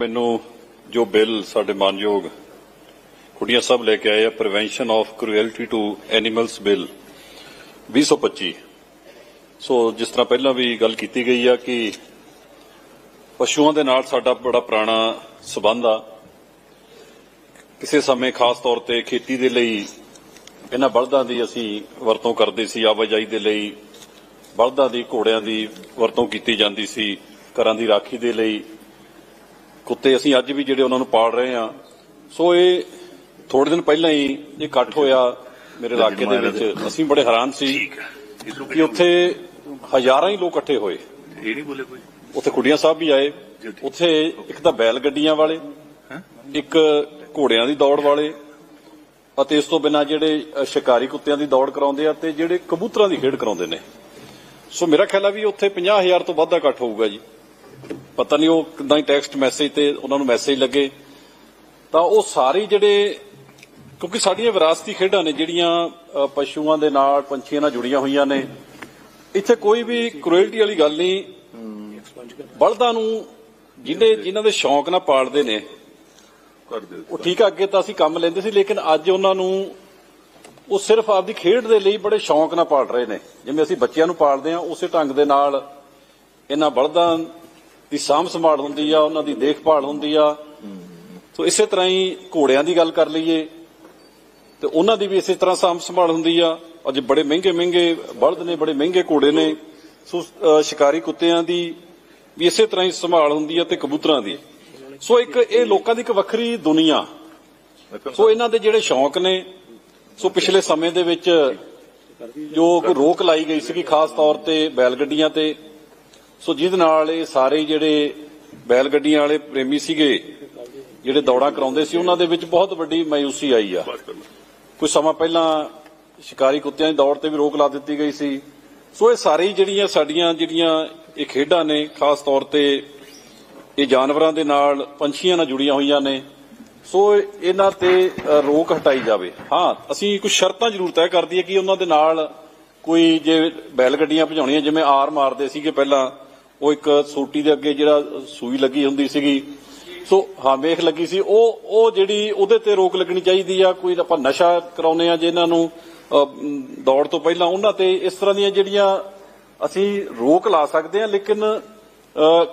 ਮੈਨੂੰ ਜੋ ਬਿੱਲ ਸਾਡੇ ਮਾਨਯੋਗ ਕੁੜੀਆਂ ਸਾਹਿਬ ਲੈ ਕੇ ਆਏ ਆ prevention of cruelty to animals bill 2025 so ਜਿਸ ਤਰ੍ਹਾਂ ਪਹਿਲਾਂ ਵੀ ਗੱਲ ਕੀਤੀ ਗਈ ਆ ਕਿ ਪਸ਼ੂਆਂ ਦੇ ਨਾਲ ਸਾਡਾ ਬੜਾ ਪੁਰਾਣਾ ਸਬੰਧ ਆ। ਕਿਸੇ ਸਮੇਂ ਖਾਸ ਤੌਰ ਤੇ ਖੇਤੀ ਦੇ ਲਈ ਇਹਨਾਂ ਬਲਦਾਂ ਦੀ ਅਸੀਂ ਵਰਤੋਂ ਕਰਦੇ ਸੀ, ਆਵਾਜਾਈ ਦੇ ਲਈ ਬਲਦਾਂ ਦੀ ਘੋੜਿਆਂ ਦੀ ਵਰਤੋਂ ਕੀਤੀ ਜਾਂਦੀ ਸੀ, ਘਰਾਂ ਦੀ ਰਾਖੀ ਦੇ ਲਈ ਕੁੱਤੇ ਅਸੀਂ ਅੱਜ ਵੀ ਜਿਹੜੇ ਉਹਨਾਂ ਨੂੰ ਪਾਲ ਰਹੇ ਆ ਸੋ ਇਹ ਥੋੜੇ ਦਿਨ ਪਹਿਲਾਂ ਹੀ ਇਹ ਇਕੱਠ ਹੋਇਆ ਮੇਰੇ ਇਲਾਕੇ ਦੇ ਵਿੱਚ। ਅਸੀਂ ਬੜੇ ਹੈਰਾਨ ਸੀ ਕਿ ਉੱਥੇ ਹਜ਼ਾਰਾਂ ਹੀ ਲੋਕ ਇਕੱਠੇ ਹੋਏ। ਇਹ ਨਹੀਂ ਬੋਲੇ ਕੋਈ? ਉੱਥੇ ਕੁੜੀਆਂ ਸਾਹਿਬ ਵੀ ਆਏ। ਉੱਥੇ ਇੱਕ ਤਾਂ ਬੈਲ ਗੱਡੀਆਂ ਵਾਲੇ ਇੱਕ ਘੋੜਿਆਂ ਦੀ ਦੌੜ ਵਾਲੇ ਅਤੇ ਇਸ ਤੋਂ ਬਿਨਾਂ ਜਿਹੜੇ ਸ਼ਿਕਾਰੀ ਕੁੱਤਿਆਂ ਦੀ ਦੌੜ ਕਰਾਉਂਦੇ ਆ ਤੇ ਜਿਹੜੇ ਕਬੂਤਰਾਂ ਦੀ ਖੇਡ ਕਰਾਉਂਦੇ ਨੇ। ਸੋ ਮੇਰਾ ਖਿਆਲ ਆ ਵੀ ਉੱਥੇ 50000 ਤੋਂ ਵੱਧ ਦਾ ਇਕੱਠ ਹੋਊਗਾ ਜੀ। ਪਤਾ ਨਹੀਂ ਉਹ ਕਿਦਾਂ ਹੀ ਟੈਕਸਟ ਮੈਸੇਜ ਤੇ ਉਹਨਾਂ ਨੂੰ ਮੈਸੇਜ ਲੱਗੇ। ਤਾਂ ਉਹ ਸਾਰੇ ਜਿਹੜੇ, ਕਿਉਂਕਿ ਸਾਡੀਆਂ ਵਿਰਾਸਤੀ ਖੇਡਾਂ ਨੇ, ਜਿਹੜੀਆਂ ਪਸ਼ੂਆਂ ਦੇ ਨਾਲ, ਪੰਛੀਆਂ ਨਾਲ ਜੁੜੀਆਂ ਹੋਈਆਂ ਨੇ। ਇੱਥੇ ਕੋਈ ਵੀ ਕ੍ਰੂਐਲਟੀ ਵਾਲੀ ਗੱਲ ਨਹੀਂ। ਬਲਦਾਂ ਨੂੰ ਜਿਹਨੇ ਜਿਨ੍ਹਾਂ ਦੇ ਸ਼ੌਂਕ ਨਾਲ ਪਾਲਦੇ ਨੇ, ਉਹ ਠੀਕ ਆ, ਅੱਗੇ ਤਾਂ ਅਸੀਂ ਕੰਮ ਲੈਂਦੇ ਸੀ, ਲੇਕਿਨ ਅੱਜ ਉਹਨਾਂ ਨੂੰ ਉਹ ਸਿਰਫ ਆਪਦੀ ਖੇਡ ਦੇ ਲਈ ਬੜੇ ਸ਼ੌਂਕ ਨਾਲ ਪਾਲ ਰਹੇ ਨੇ। ਜਿਵੇਂ ਅਸੀਂ ਬੱਚਿਆਂ ਨੂੰ ਪਾਲਦੇ ਆ ਉਸੇ ਢੰਗ ਦੇ ਨਾਲ ਇਹਨਾਂ ਬਲਦਾਂ ਦੀ ਸਾਂਭ ਸੰਭਾਲ ਹੁੰਦੀ ਆ, ਉਹਨਾਂ ਦੀ ਦੇਖਭਾਲ ਹੁੰਦੀ ਆ। ਸੋ ਇਸੇ ਤਰ੍ਹਾਂ ਹੀ ਘੋੜਿਆਂ ਦੀ ਗੱਲ ਕਰ ਲਈਏ, ਤੇ ਉਹਨਾਂ ਦੀ ਵੀ ਇਸੇ ਤਰ੍ਹਾਂ ਸਾਂਭ ਸੰਭਾਲ ਹੁੰਦੀ ਆ। ਅੱਜ ਬੜੇ ਮਹਿੰਗੇ ਮਹਿੰਗੇ ਬਲਦ ਨੇ, ਬੜੇ ਮਹਿੰਗੇ ਘੋੜੇ ਨੇ। ਸੋ ਸ਼ਿਕਾਰੀ ਕੁੱਤਿਆਂ ਦੀ ਵੀ ਇਸੇ ਤਰ੍ਹਾਂ ਹੀ ਸੰਭਾਲ ਹੁੰਦੀ ਆ ਤੇ ਕਬੂਤਰਾਂ ਦੀ। ਸੋ ਇੱਕ ਇਹ ਲੋਕਾਂ ਦੀ ਇੱਕ ਵੱਖਰੀ ਦੁਨੀਆ। ਸੋ ਇਹਨਾਂ ਦੇ ਜਿਹੜੇ ਸ਼ੌਂਕ ਨੇ, ਸੋ ਪਿਛਲੇ ਸਮੇਂ ਦੇ ਵਿੱਚ ਜੋ ਕੋਈ ਰੋਕ ਲਾਈ ਗਈ ਸੀ ਖਾਸ ਤੌਰ ਤੇ ਬੈਲ ਗੱਡੀਆਂ ਤੇ ਸੋ ਜਿਹਦੇ ਨਾਲ ਇਹ ਸਾਰੇ ਜਿਹੜੇ ਬੈਲ ਗੱਡੀਆਂ ਵਾਲੇ ਪ੍ਰੇਮੀ ਸੀਗੇ ਜਿਹੜੇ ਦੌੜਾਂ ਕਰਾਉਂਦੇ ਸੀ ਉਹਨਾਂ ਦੇ ਵਿੱਚ ਬਹੁਤ ਵੱਡੀ ਮਾਇੂਸੀ ਆਈ ਆ। ਕੁਝ ਸਮਾਂ ਪਹਿਲਾਂ ਸ਼ਿਕਾਰੀ ਕੁੱਤਿਆਂ ਦੀ ਦੌੜ ਤੇ ਵੀ ਰੋਕ ਲਾ ਦਿੱਤੀ ਗਈ ਸੀ। ਸੋ ਇਹ ਸਾਰੇ ਜਿਹੜੀਆਂ ਸਾਡੀਆਂ ਜਿਹੜੀਆਂ ਇਹ ਖੇਡਾਂ ਨੇ ਖਾਸ ਤੌਰ ਤੇ ਇਹ ਜਾਨਵਰਾਂ ਦੇ ਨਾਲ ਪੰਛੀਆਂ ਨਾਲ ਜੁੜੀਆਂ ਹੋਈਆਂ ਨੇ। ਸੋ ਇਹਨਾਂ ਤੇ ਰੋਕ ਹਟਾਈ ਜਾਵੇ। ਹਾਂ ਅਸੀਂ ਕੁਝ ਸ਼ਰਤਾਂ ਜ਼ਰੂਰ ਤੈਅ ਕਰ ਦਈਏ ਕਿ ਉਹਨਾਂ ਦੇ ਨਾਲ ਕੋਈ ਜੇ ਬੈਲ ਗੱਡੀਆਂ ਭਜਾਉਣੀਆਂ ਜਿਵੇਂ ਆਰ ਮਾਰਦੇ ਸੀਗੇ ਪਹਿਲਾਂ ਉਹ ਇੱਕ ਸੋਟੀ ਦੇ ਅੱਗੇ ਜਿਹੜਾ ਸੂਈ ਲੱਗੀ ਹੁੰਦੀ ਸੀਗੀ, ਸੋ ਹਾਂ, ਵੇਖ ਲੱਗੀ ਸੀ। ਉਹ ਉਹ ਜਿਹੜੀ ਉਹਦੇ ਤੇ ਰੋਕ ਲੱਗਣੀ ਚਾਹੀਦੀ ਆ, ਕੋਈ ਆਪਾਂ ਨਸ਼ਾ ਕਰਾਉਨੇ ਆ ਜਿਨ੍ਹਾਂ ਨੂੰ ਦੌੜ ਤੋਂ ਪਹਿਲਾਂ ਉਹਨਾਂ ਤੇ ਇਸ ਤਰ੍ਹਾਂ ਦੀਆਂ ਜਿਹੜੀਆਂ ਅਸੀਂ ਰੋਕ ਲਾ ਸਕਦੇ ਆ, ਲੇਕਿਨ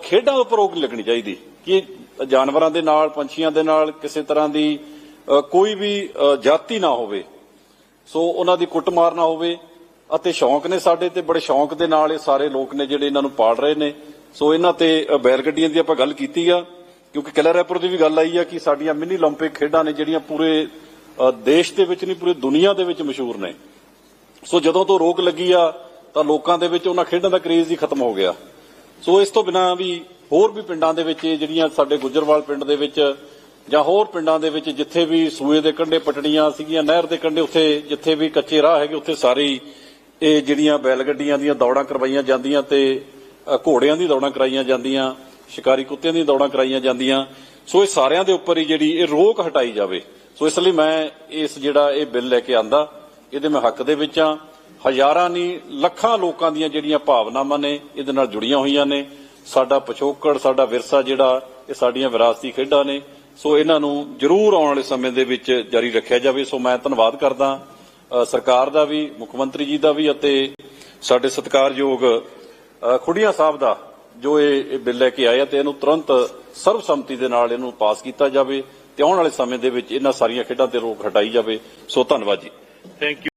ਖੇਡਾਂ ਉੱਪਰ ਰੋਕ ਨਹੀਂ ਲੱਗਣੀ ਚਾਹੀਦੀ। ਕਿ ਜਾਨਵਰਾਂ ਦੇ ਨਾਲ, ਪੰਛੀਆਂ ਦੇ ਨਾਲ, ਕਿਸੇ ਤਰ੍ਹਾਂ ਦੀ ਕੋਈ ਵੀ ਜਾਤੀ ਨਾ ਹੋਵੇ। ਸੋ ਉਹਨਾਂ ਦੀ ਕੁੱਟਮਾਰ ਨਾ ਹੋਵੇ। ਅਤੇ ਸ਼ੌਂਕ ਨੇ ਸਾਡੇ ਤੇ ਬੜੇ ਸ਼ੌਂਕ ਦੇ ਨਾਲ ਇਹ ਸਾਰੇ ਲੋਕ ਨੇ ਜਿਹੜੇ ਇਹਨਾਂ ਨੂੰ ਪਾਲ ਰਹੇ ਨੇ ਸੋ ਇਹਨਾਂ ਤੇ ਅ, ਬੈਲ ਗੱਡੀਆਂ ਦੀ ਆਪਾਂ ਗੱਲ ਕੀਤੀ ਆ ਕਿਉਂਕਿ ਕਿਲਾ ਰੈਪਰ ਦੀ ਵੀ ਗੱਲ ਆਈ ਆ ਕਿ ਸਾਡੀਆਂ ਮਿਨੀ 올림픽 ਖੇਡਾਂ ਨੇ ਜਿਹੜੀਆਂ ਪੂਰੇ ਅ, ਦੇਸ਼ ਦੇ ਵਿੱਚ ਨਹੀਂ ਪੂਰੀ ਦੁਨੀਆ ਦੇ ਵਿੱਚ ਮਸ਼ਹੂਰ ਨੇ ਸੋ ਜਦੋਂ ਤੋਂ ਰੋਕ ਲੱਗੀ ਆ ਤਾਂ ਲੋਕਾਂ ਦੇ ਵਿੱਚ ਉਹਨਾਂ ਖੇਡਾਂ ਦਾ ਕਰੇਜ਼ ਹੀ ਖਤਮ ਹੋ ਗਿਆ ਸੋ ਇਸ ਤੋਂ ਬਿਨਾਂ ਵੀ ਹੋਰ ਵੀ ਪਿੰਡਾਂ ਦੇ ਵਿੱਚ ਇਹ ਜਿਹੜੀਆਂ ਸਾਡੇ ਗੁੱਜਰਵਾਲ ਪਿੰਡ ਦੇ ਵਿੱਚ ਜਾਂ ਹੋਰ ਪਿੰਡਾਂ ਦੇ ਵਿੱਚ ਜਿੱਥੇ ਵੀ ਸੂਏ ਦੇ ਕੰਢੇ ਪਟੜੀਆਂ ਸੀਗੀਆਂ ਨਹਿਰ ਦੇ ਕੰਢੇ ਉੱਥੇ ਜਿੱਥੇ ਵੀ ਕੱਚੇ ਰਾਹ ਹੈਗੇ ਉੱਥੇ ਸਾਰੇ ਹੀ ਇਹ ਜਿਹੜੀਆਂ ਬੈਲ ਗੱਡੀਆਂ ਦੀਆਂ ਦੌੜਾਂ ਕਰਵਾਈਆਂ ਜਾਂਦੀਆਂ ਤੇ ਘੋੜਿਆਂ ਦੀ ਦੌੜਾਂ ਕਰਾਈਆਂ ਜਾਂਦੀਆਂ, ਸ਼ਿਕਾਰੀ ਕੁੱਤਿਆਂ ਦੀਆਂ ਦੌੜਾਂ ਕਰਾਈਆਂ ਜਾਂਦੀਆਂ, ਸੋ ਇਹ ਸਾਰਿਆਂ ਦੇ ਉੱਪਰ ਹੀ ਜਿਹੜੀ ਇਹ ਰੋਕ ਹਟਾਈ ਜਾਵੇ। ਸੋ ਇਸ ਲਈ ਮੈਂ ਇਸ ਜਿਹੜਾ ਇਹ ਬਿੱਲ ਲੈ ਕੇ ਆਂਦਾ, ਇਹਦੇ ਮੈਂ ਹੱਕ ਦੇ ਵਿੱਚ ਆ। ਹਜ਼ਾਰਾਂ ਨਹੀਂ, ਲੱਖਾਂ ਲੋਕਾਂ ਦੀਆਂ ਜਿਹੜੀਆਂ ਭਾਵਨਾਵਾਂ ਨੇ, ਇਹਦੇ ਨਾਲ ਜੁੜੀਆਂ ਹੋਈਆਂ ਨੇ। ਸਾਡਾ ਪਿਛੋਕੜ, ਸਾਡਾ ਵਿਰਸਾ ਜਿਹੜਾ, ਇਹ ਸਾਡੀਆਂ ਵਿਰਾਸਤੀ ਖੇਡਾਂ ਨੇ। ਸੋ ਇਹਨਾਂ ਨੂੰ ਜ਼ਰੂਰ ਆਉਣ ਵਾਲੇ ਸਮੇਂ ਦੇ ਵਿੱਚ ਜਾਰੀ ਰੱਖਿਆ ਜਾਵੇ। ਸੋ ਮੈਂ ਧੰਨਵਾਦ ਕਰਦਾ। ਸਰਕਾਰ ਦਾ ਵੀ ਮੁੱਖ ਮੰਤਰੀ ਜੀ ਦਾ ਵੀ ਅਤੇ ਸਾਡੇ ਸਤਿਕਾਰਯੋਗ ਅ, ਖੁੱਡੀਆਂ ਸਾਹਿਬ ਦਾ ਜੋ ਇਹ ਇਹ ਬਿੱਲ ਲੈ ਕੇ ਆਇਆ ਤੇ ਇਹਨੂੰ ਤੁਰੰਤ ਸਰਬਸੰਮਤੀ ਦੇ ਨਾਲ ਇਹਨੂੰ ਪਾਸ ਕੀਤਾ ਜਾਵੇ ਤੇ ਆਉਣ ਵਾਲੇ ਸਮੇਂ ਦੇ ਵਿੱਚ ਇਹਨਾਂ ਸਾਰੀਆਂ ਖੇਡਾਂ ਤੇ ਰੋਕ ਹਟਾਈ ਜਾਵੇ। ਸੋ ਧੰਨਵਾਦ ਜੀ। Thank you